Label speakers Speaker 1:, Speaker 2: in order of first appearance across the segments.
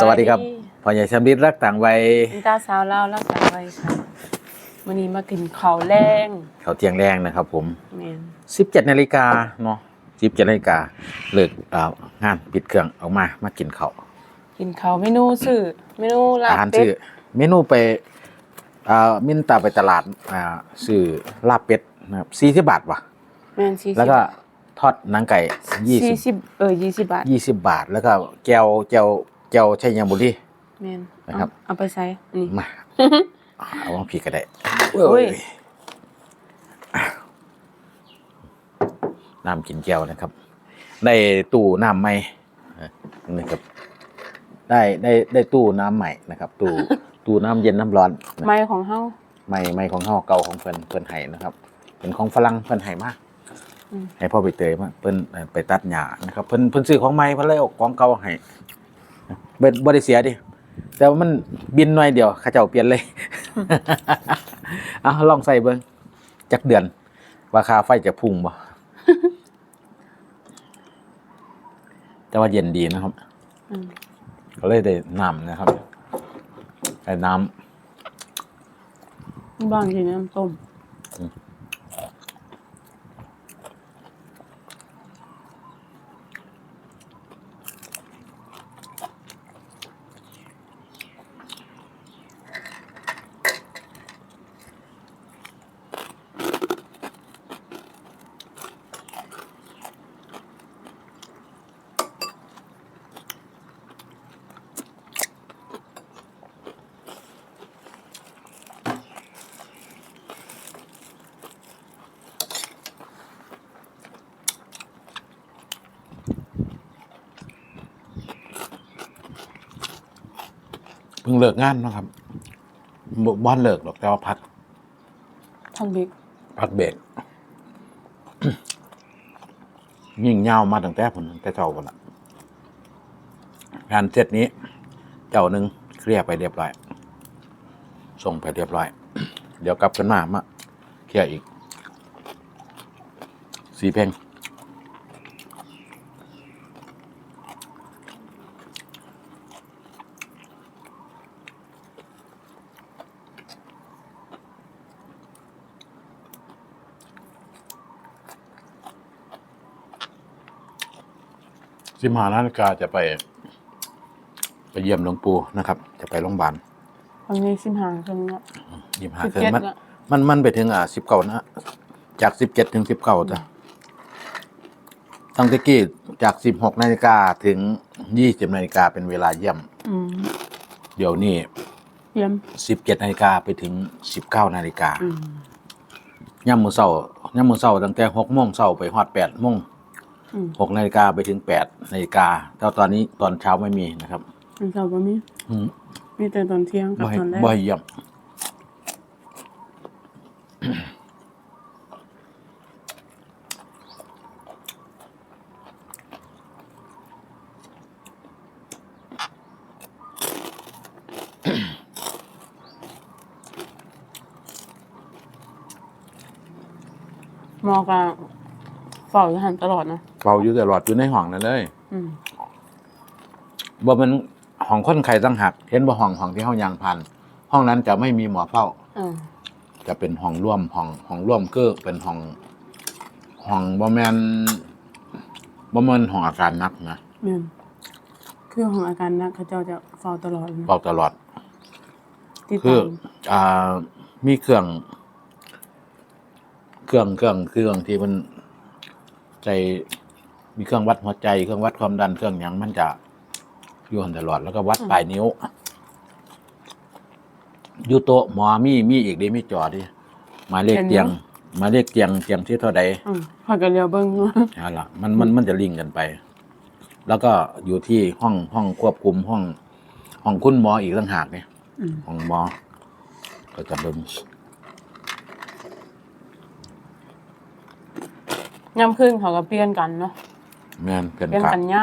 Speaker 1: สวัสดีครับพ่อใหญ่ชำริดรักต่างวัย
Speaker 2: คุณตาสาวเล่ารักษาไว้ค่ะวันนี้มากินข้าวแรง
Speaker 1: เขาเที่ยงแรงนะครับ ผม
Speaker 2: แม่น
Speaker 1: 17นาฬิกาเนาะ17นาฬิกาเลิกอ่างานปิดเครื่องออกมามากินข้าว
Speaker 2: กินข้าวเมนูซื้อเมนูลา
Speaker 1: อา
Speaker 2: บ
Speaker 1: หาร
Speaker 2: เป็ด
Speaker 1: ชื่อเมนูไปอ่ามินตาไปตลาดอ่าซื้อลาบเป็ดนะครับ40บาทว่ะ
Speaker 2: แม่นสี่สิบ
Speaker 1: แล้วก็ ทอดหนังไก่
Speaker 2: สี่
Speaker 1: 20
Speaker 2: สิบเออยี่สิบบาท
Speaker 1: 20บาท แล้วก็แก้วแก้วแก้วชัยยบุรี
Speaker 2: แม่น
Speaker 1: นะครับ
Speaker 2: เอาเอาไปใส่อันนี้
Speaker 1: มา เอาว่าพี่ก็ได้
Speaker 2: โอ้ย
Speaker 1: น้ำกินแก้วนะครับได้ตู้น้ำใหม่นะครับ ได้ได้ได้ตู้น้ำใหม่นะครับ ตู้ตู้น้ำเย็นน้ำร้อนนะ
Speaker 2: ไม้ของเฮา
Speaker 1: ใหม่ใหม่ของเฮาเก่าของเพิ่นเพิ่นให้นะครับ เป็นของฝรั่งเพิ่นให้มา
Speaker 2: อืม
Speaker 1: ให้พ่อไปเตยมาเพิ่นเอ่อไปตัดหญ้านะครับเพิ่นเพิ่นซื้อของใหม่เพิ่นเลยเอาของเก่าให้เบิดบ่ได้เสียดิแต่ว่ามันบินหน่อยเดียวเขาเจ้าเปลี่ยนเลยเอาลองใส่เบิ่งจักเดือนว่าค่าไฟจะพุ่งบ่แต่ว่าเย็นดีนะครับ
Speaker 2: อืม
Speaker 1: ก็เลยได้น้ำนะครับได้น้
Speaker 2: บ้านกินน้ำต้ม
Speaker 1: พิ่งเลิกงานเนาะครับบ่บ้านเลิกหรอกแต่ว่าพัก
Speaker 2: ทำบิ๊ก
Speaker 1: พักเบรก ยิ่งยาวมาตั้งแต่ผมตั้งแต่เจ้าคนละงานเสร็จนี้ เจ้าหนึ่งเคลียร์ไปเรียบร้อยส่งไปเรียบร้อย เดี๋ยวกลับกันมามาเคลียร์อีกสีเพลง สิมหานาฬิกาจะไป ไปเยี่ยมหลวงปู่นะครับ จะไปโรงพยาบาล
Speaker 2: ตอนนี้สิบห้าครึ่งละ
Speaker 1: ยี่ห้า
Speaker 2: สิบ
Speaker 1: เกิน
Speaker 2: เจ็ด
Speaker 1: มัน
Speaker 2: ละ
Speaker 1: มันมันไปถึงอ่าสิบเก้านะจากสิบเจ็ดถึงสิบเก้าจ้ะตั้งแต่กี้จากสิบหกนาฬิกาถึงยี่สิบนาฬิกาเป็นเวลาเยี่ยม
Speaker 2: อืม
Speaker 1: เดี๋ยวนี้
Speaker 2: เยี่ยม
Speaker 1: สิบเจ็ดนาฬิกาไปถึงสิบเก้านาฬิกา
Speaker 2: อืม
Speaker 1: ย่ำมือเศร้าย่ำมือเศร้าตั้งแต่หกโมงเศร้าไปฮอดแปดโมง
Speaker 2: อืม
Speaker 1: หกนาฬิกาไปถึงแปดนาฬิกาแต่ตอนนี้ตอนเช้าไม่มีนะครับ
Speaker 2: มันเสาร์บ่มี
Speaker 1: อืม
Speaker 2: มีแต่ตอนเที่ยงกับ
Speaker 1: บ่ให้
Speaker 2: ตอนแรก
Speaker 1: บ่ให้เยี่ยม
Speaker 2: หมอก็ เฝ้าอยู่หันตลอดนะ
Speaker 1: เฝ้าอยู่ตลอดอยู่ในห้องนั่นเลย
Speaker 2: อืม
Speaker 1: บ่แมันห้องคนไข้ตั้งหัก เห็นบ่ห้องห้องที่เฮายางพัน ห้องนั้นจะไม่มีหมอเฝ้า
Speaker 2: อ่า
Speaker 1: จะเป็นห้องร่วมห้องห้องร่วมคือเป็นห้องห้องบ่แม่นบ่แม่นห้องอาการหนักนะ
Speaker 2: แม่นคือของอาการหนักเขาเจ้าจะเฝ้าตลอดนะ
Speaker 1: เฝ้าตลอด
Speaker 2: ติด
Speaker 1: คื
Speaker 2: ตา
Speaker 1: อ
Speaker 2: ม
Speaker 1: อ่ามีเครื่อง เครื่องเครื่องเครื่องที่มัน ใจมีเครื่องวัดหัวใจเครื่องวัดความดันเครื่องหยังมันจะอยู่หันตลอดแล้วก็วัดปลายนิ้วอยู่โต๊ะหมอมีมีอีกเดีมีจอดิหมายเลขเตียงหมายเลขเตียงเตียงที่เท่าใด
Speaker 2: อืมพอกันเรียวเบิ่ง
Speaker 1: นั่นล่ะมันมันมันจะลิงก์กันไป แล้วก็อยู่ที่ห้องห้องควบคุมห้อง ห้องคุณหมออีกต่างหากเนี่ย
Speaker 2: อืม
Speaker 1: ของหมอก็จะเบิ่ง
Speaker 2: ย่ำขึ้นเขาก็เปลี่ยนกันเนาะ
Speaker 1: แม่นเป็น
Speaker 2: เปลี่ยน
Speaker 1: กะ
Speaker 2: กันย่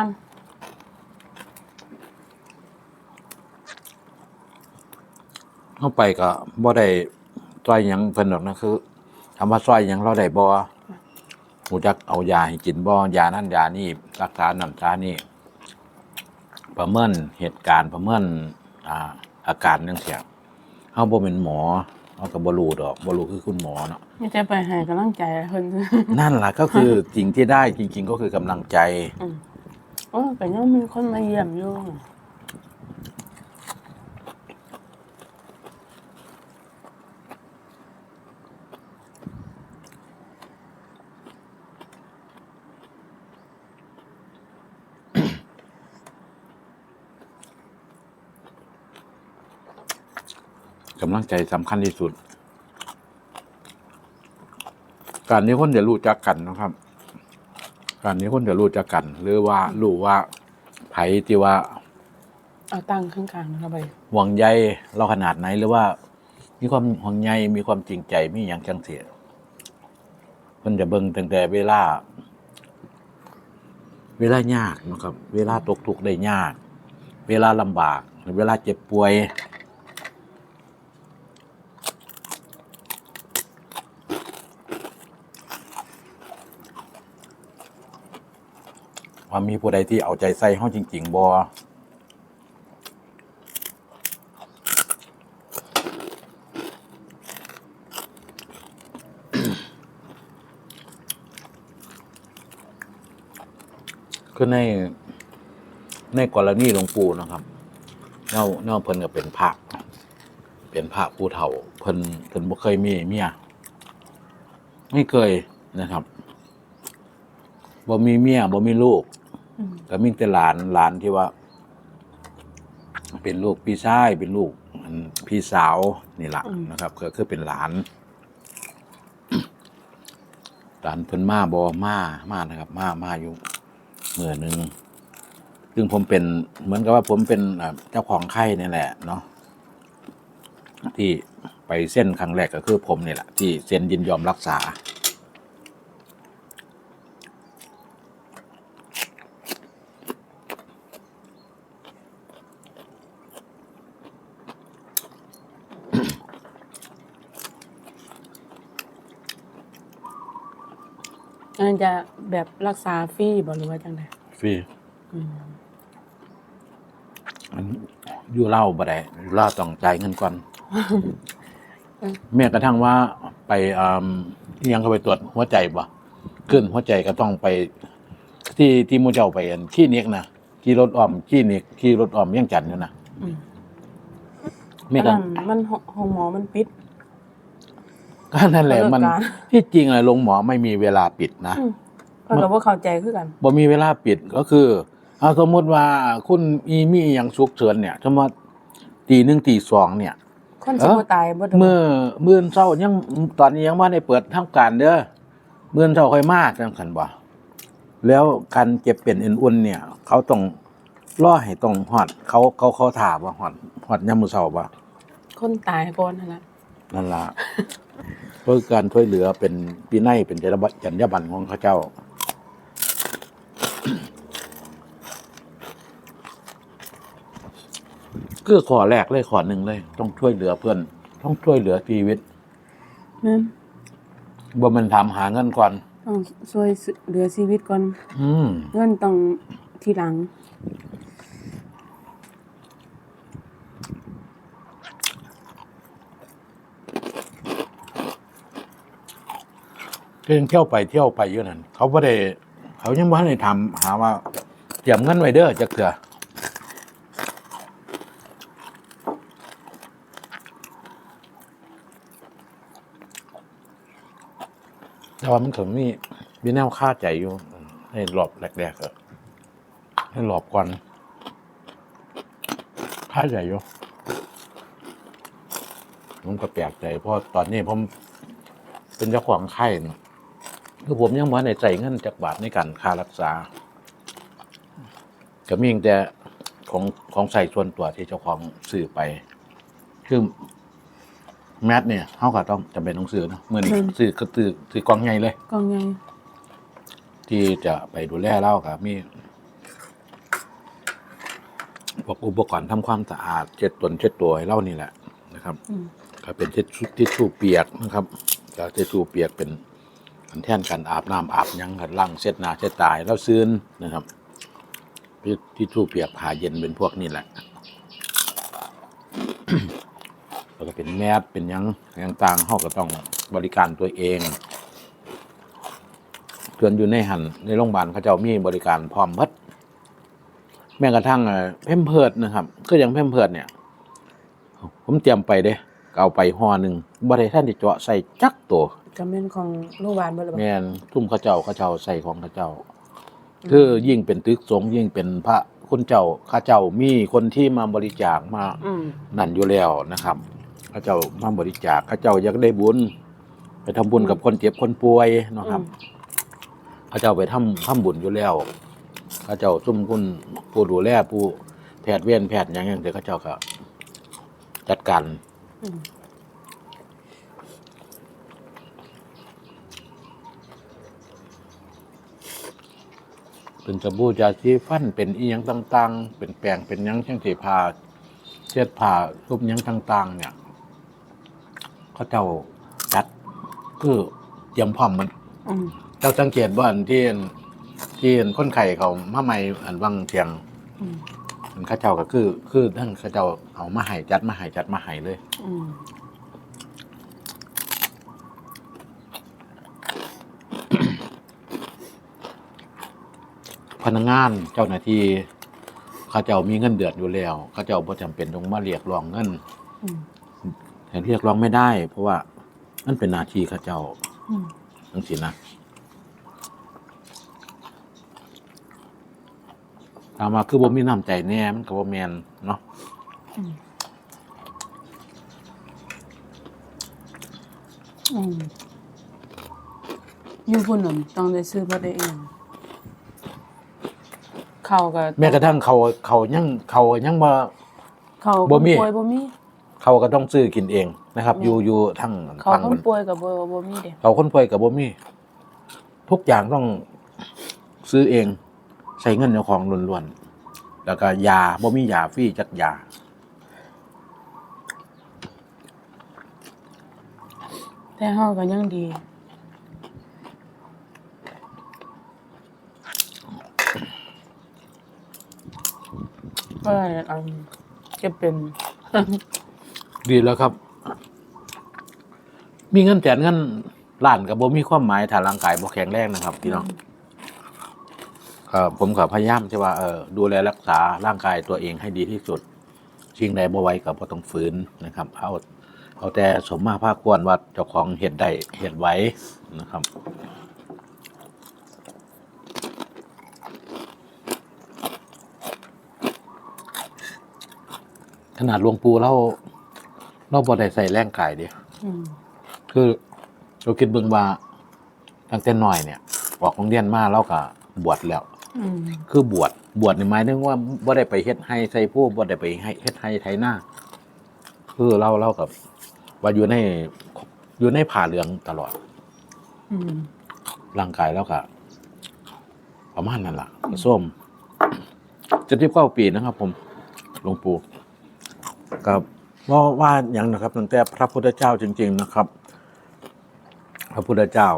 Speaker 1: เข้าไปก็บ่ได้ซอยหยังเพิ่นดอกนะคือคำว่าซอยหยังเราได้บ่หูจักเอายาให้กินบ่ยานั่นยานี่รักษาน้ำชานี่ ประเมินเหตุการณ์ประเมินอ่าอาการจังซี่เฮาบ่เป็นหมอ เฮาก็บ่รู้ดอกบ่รู้คือคุณหมอเนาะ
Speaker 2: ไม่ได้ไปให้กำลังใจเพิ่น
Speaker 1: นั่นล่ะก็คือสิ่งที่ได้จริง ๆ ก็คือกำลังใจ
Speaker 2: อืมโอ้แต่ยังมีคนมาเยี่ยมอยู่
Speaker 1: กำลังใจสำคัญที่สุด การนี้คนจะรู้จักกันนะครับ การนี้คนจะรู้จักกัน หรือว่ารู้ว่าไผที่ว่า
Speaker 2: เอาตั้งข้างกลางเข้าไป
Speaker 1: ห่วงใยเราขนาดไหนหรือว่า มีความห่วงใยมีความจริงใจมีอย่างจังเสียมันจะเบิ่งตั้งแต่เวลา เวลายากนะครับ เวลาตกทุกข์ได้ยาก เวลาลำบากหรือเวลาเจ็บป่วย ว่ามีผู้ใดที่เอาใจใส่เฮาจริง ๆบ่คือในในกรณีหลวงปู่นะครับเน่าเน่าเพิ่นก็เป็นพระเป็นพระผู้เฒ่าเพิ่นเพิ่นบ่เคยมีเมียไม่เคยนะครับบ่มีเมียบ่มีลูก ก็มีแต่หลานหลานที่ว่า เป็นลูกพี่ชายเป็นลูกอันพี่สาวนี่ละนะครับ ก็คือเป็นหลาน หลานเพิ่นมาบอมามานะครับ มามาอยู่เมื่อหนึ่งซึ่งผมเป็นเหมือนกับว่าผมเป็นอ่าเจ้าของไข้นี่แหละ เนาะที่ไปเส้นครั้งแรกก็คือผมนี่แหละที่เซ็นยินยอมรักษา
Speaker 2: จะแบบรักษาฟรีบ่หรือว่าจังได
Speaker 1: ฟรี
Speaker 2: อืม
Speaker 1: อันอยู่เล่าบ่ได้อยู่เล่าต้องจ่ายเงินก่อน แม้กระทั่งว่าไปอืมอิหยังเขาไปตรวจหัวใจบ่ขึ้นหัวใจก็ต้องไป ที่ที่หมูเจ้าไปอันที่นิกนะที่รถอ้อมที่นิกที่รถอ้อมเมี่ยังจันทน์อยู่นะ
Speaker 2: อืม
Speaker 1: แม้
Speaker 2: อัน
Speaker 1: กระ
Speaker 2: นั้นมันห้องหมอมันปิด
Speaker 1: ก็นั่นแหละมัน
Speaker 2: เลิกการ
Speaker 1: ที่จริงอะโรงหมอไม่มีเวลาปิดนะ
Speaker 2: อืมเพิ่นก็บ่เข้าใจคือกัน
Speaker 1: บ่มีเวลาปิดก็คือเอาสมมติว่าคุณอีมีอหย่างฉุกเฉินเนี่ยสมมติตีหนึ่งตีสองเนี่ย
Speaker 2: คนสิบ่ตายบ่โดน
Speaker 1: เมื่อเมื่อเช้ายังตอนนี้ยังไม่ได้เปิดทำการเด้อเมื่อเช้าค่อยมาจังคันบ่แล้วการเจ็บเป็นเอ็นอุ่นเนี่ย เขาต้องรอให้ต้องฮอดเขาเขาเขาถามว่าฮอดฮอดยามมื้อเช้าบ่
Speaker 2: คนตายก่อนนั่นล่ะ
Speaker 1: นั่นล่ะ เพื่อการช่วยเหลือเป็นปีในเป็นจรรยาบรรณจรรยาบรรณของเขาเจ้าคือขอแรกเลยขอหนึ่งเลย ต้องช่วยเหลือเพื่อน ต้องช่วยเหลือชีวิต
Speaker 2: แม่น
Speaker 1: บ่แมันทำหาเงินก่อน
Speaker 2: ต้องช่วยเหลือชีวิตก่อน
Speaker 1: อืม
Speaker 2: เงินต้องทีหลัง
Speaker 1: ก็ยังเที่ยวไปเที่ยวไปอยู่นั่นเขาไม่ได้ เขายังไม่ได้ทำหาว่าเตรียมเงินไว้เด้อจะเกลือแต่ว่ามันถึงมีมีแนวค่าใจอยู่ให้หลอบแรกๆเอะให้หลอบก่อนค่าใจอยู่ผมก็แปลกใจเพราะตอนนี้ผมเป็นเจ้าของไข้นะ คือผมยังบ่ในใจเงินจากบาทในการค่ารักษา ก็มีเพียงแต่ของของใส่ส่วนตัวที่เจ้าของซื้อไป คือแมทเนี่ยเขาก็ต้องจำเป็นต้องซื้อเนาะเมื่อนี้
Speaker 2: อืม
Speaker 1: ซื้อก็ซื้อซื้อกล่องใหญ่เลย
Speaker 2: กองใหญ่
Speaker 1: ที่จะไปดูแลเล่ากับมีพวกอุปกรณ์ทำความสะอาดเช็ดตนเช็ดตัวให้เล่านี่แหละนะครับ
Speaker 2: อืม
Speaker 1: ก็เป็นทิชชู่ทิชชู่เปียกนะครับจากทิชชู่เปียกเป็นอัน แท่นการอาบน้ำอาบยังกันล่างเช็ดหน้าเช็ดตายแล้วซื้นนะครับที่ที่เปียกผ่าเย็นเป็นพวกนี่แหละแล้วก็เป็นแมสเป็นยังยังต่างๆเขาก็ต้องบริการตัวเองเพื่อนอยู่ในหันในโรงพยาบาลเขาเจ้ามีบริการพร้อมพัดแม้กระทั่งเพิ่มเพิดนะครับ ก็ยังเพิ่มเพิดเนี่ย ผมเตรียมไปเด้ก็เอาไปห่อหนึ่งบริท่านที่เจาะใส่จักตัว
Speaker 2: ก็แม่นของโรงพยาบาลเบ่ล่ะบ่
Speaker 1: แม่นทุ่มเข้าเจ้าเข้าเจ้าใส่ของเข้าเจ้า คือยิ่งเป็นตึกสงฆ์ยิ่งเป็นพระคุณเจ้าข้าเจ้ามีคนที่มาบริจาคมา
Speaker 2: อืม
Speaker 1: นั่นอยู่แล้วนะครับข้าเจ้ามาบริจาคข้าเจ้าอยากได้บุญไปทำบุญกับคนเจ็บคนป่วยเนาะครับข้าเจ้าไปทำทำบุญอยู่แล้วข้าเจ้าซุ่มคุณผู้ดูแลผู้แพทย์เวียนแพทย์อย่างอย่างเดียวข้าเจ้าก็จัดการ
Speaker 2: อืม
Speaker 1: เป็นสบู่ยาสีฟันเป็นอีหยังต่างๆ เป็นแป้งเป็นหยังเช่นสีผ้าเช็ดผ้ารูปหยังต่าง ๆ เนี่ยเขาเจ้าจัดคือเตรียมพร้อมมัน
Speaker 2: อืม
Speaker 1: เจ้าสังเกตว่าอันที่ที่คนไข่เขามาใหม่อันวังเทียง
Speaker 2: อืม
Speaker 1: อันเข้าเจ้าก็คือ คือทั้งเข้าเจ้าเอามาให้จัดมาให้จัดมาให้เลย พนักงานเจ้าหน้าที่เขาเจ้ามีเงินเดือนอยู่แล้ว เขาเจ้าบ่จำเป็นต้องมาเรียกร้องเงิน
Speaker 2: อืม
Speaker 1: แต่เรียกร้องไม่ได้ เพราะว่านั่นเป็นหนาทีข้าเจ้า
Speaker 2: อืม
Speaker 1: ทั้งสินะถามมาคือบ่มีน้ำใจแน่มันก็บ่แมนเนาะ
Speaker 2: อืมอืมอยู่พุ่นนั่นต้องได้ซื้อบ่ได้เอง ข้าวก็
Speaker 1: แม้กระทั่งเขาเขายังเขายังบ่
Speaker 2: ข้าว
Speaker 1: บ่มี
Speaker 2: ป่วยบ่มี
Speaker 1: เขาก็ต้องซื้อกินเองนะครับ
Speaker 2: แม่
Speaker 1: อยู่อยู่ทั้ง
Speaker 2: ข้าว
Speaker 1: ฟัง
Speaker 2: ค
Speaker 1: มันน
Speaker 2: ป่วยก็บ่บ่มีเด้
Speaker 1: เขาคนป่วยกับบ่มีทุกอย่างต้องซื้อเองใช้เงินเจ้าของล้วนๆแล้วก็ยาบ่มียาฟรีจักยา
Speaker 2: แต่เฮาก็ยังดี ก็อันจะเป็น
Speaker 1: ดีแล้วครับ มีเงินแสนเงินล้านกับบ่มีความหมายถ้าร่างกายบ่แข็งแรงนะครับพี่น้องครับผมก็พยายามที่ว่าเออดูแลรักษาร่างกายตัวเองให้ดีที่สุดสิ่งใดบ่ไหวก็บ่ต้องฝืนนะครับเอาเอาแต่สมมาภาคควรว่าเจ้าของเฮ็ดได้เฮ็ดไว้นะครับ ขนาดหลวงปู่เราเราบ่ได้ใส่แรงกายเดี
Speaker 2: อืม
Speaker 1: คือเราคิดเบิ่งว่าตั้งแต่น้อยเนี่ยออกโรงเรียนมาเราก็บวชแล้ว
Speaker 2: อืม
Speaker 1: คือบวชบวชในหมายถึงว่าบ่ได้ไปเฮ็ดให้ใส่ผู้บ่ได้ไปให้เฮ็ดให้ไถหน้าคือเราเรากับ ว่าอยู่ในอยู่ในผ่าเหลืองตลอด
Speaker 2: อืม
Speaker 1: ร่างกายแล้วก็ประมาณนั้นล่ะส้มจะที่เก้าปีนะครับผมหลวงปู่ กับว่าว่าอย่างนะครับตั้งแต่พระพุทธเจ้าจริง ๆนะครับ พระพุทธเจ้า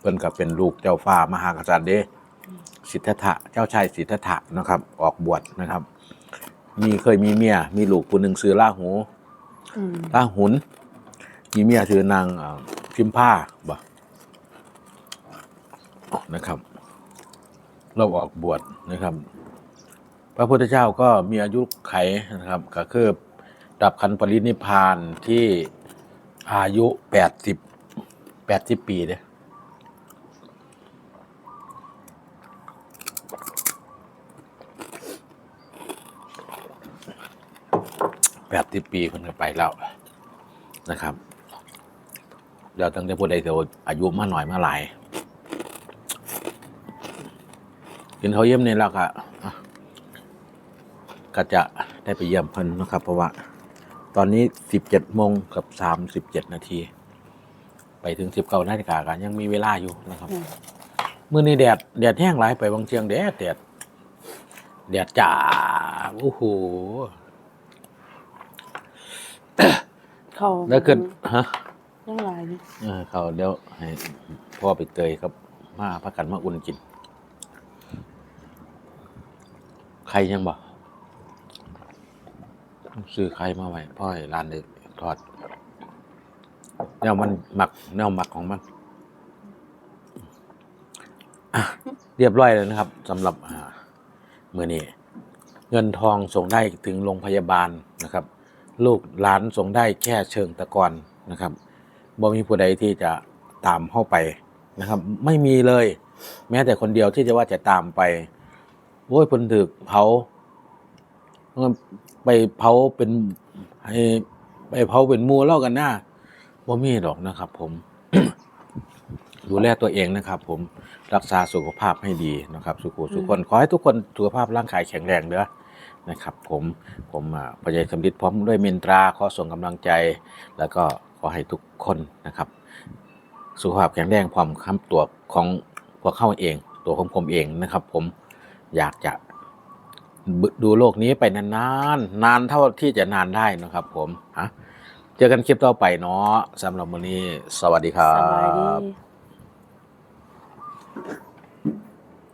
Speaker 1: เพิ่นกับเป็นลูกเจ้าฟ้ามหากษัตริย์เด้สิทธัตถะเจ้าชายสิทธัตถะนะครับ ออกบวชนะครับ มีเคยมีเมีย มีลูกคนหนึ่งซื้อล่าหู
Speaker 2: อืม
Speaker 1: ล่าหุนมีเมียชื่อนางเอ่อพิมผ้าบ่นะครับ เราออกบวชนะครับ พระพุทธเจ้าก็มีอายุไขนะครับก็คือดับขันปรินิพานที่อายุแปดสิบแปดสิบปีเนี่ยแปดสิบปีคนก็ไปแล้วนะครับเดี๋ยวตั้งแต่ผู้ใดเดี๋ยวอายุมากหน่อยมาหลายกินเขาเยี่ยมเนี่ยแล้วก็อะ ก็จะได้ไปเยี่ยมเพิ่นนะครับ เพราะว่า ตอนนี้สิบเจ็ดโมงกับสามสิบเจ็ดนาที ไปถึงสิบเก้านาฬิกากันยังมีเวลาอยู่นะครับ
Speaker 2: อืม
Speaker 1: มื่อนี้แดดแดดแห้งหลายไปบางเชียงแดดแดดแดดจ้าโอ้โห
Speaker 2: ข้าว
Speaker 1: แล้วเกิดฮะ
Speaker 2: ยังหลายนี่
Speaker 1: เออเขาเดี๋ยวให้พ่อไปเตยครับ มาพักกันมาอุ่นกินไข่ยังบ่ ซื้อไข่มาไว้พ่อให้ร้านเด็กทอดแนวมันหมักแนวหมักของมันเรียบร้อยแล้วนะครับสำหรับอ่ามือนี้ เงินทองส่งได้ถึงโรงพยาบาลนะครับ ลูกหลานส่งได้แค่เชิงตะกอนนะครับบ่มีผู้ใดที่จะตามเข้าไปนะครับ ไม่มีเลย แม้แต่คนเดียวที่จะว่าจะตามไปโอ้ยพนถึกเผา ไปเผาเป็นให้ไปเผาเป็นหมูเล่ากันหน้าบ่มีหรอกนะครับ ผม ดูแลตัวเองนะครับ ผมรักษาสุขภาพให้ดีนะครับ สุขุสุขคนขอให้ทุกคนสุขภาพร่างกายแข็งแรงเด้อนะครับ ผมผมอ่าพระเยซูสำริดพร้อมด้วยเมนตราขอส่งกำลังใจ แล้วก็ขอให้ทุกคนนะครับ สุขภาพแข็งแรงพร้อมคำตัวของพวกเข้าเอง ตัวของผมเองนะครับ ผมอยากจะ ดูโลกนี้ไปนานๆนานเท่าที่จะนานได้นะครับ ผมฮะเจอกันคลิปต่อไปเนาะสำหรับวันนี้ สวัสดีครั
Speaker 2: บ สวั
Speaker 1: ส
Speaker 2: ดี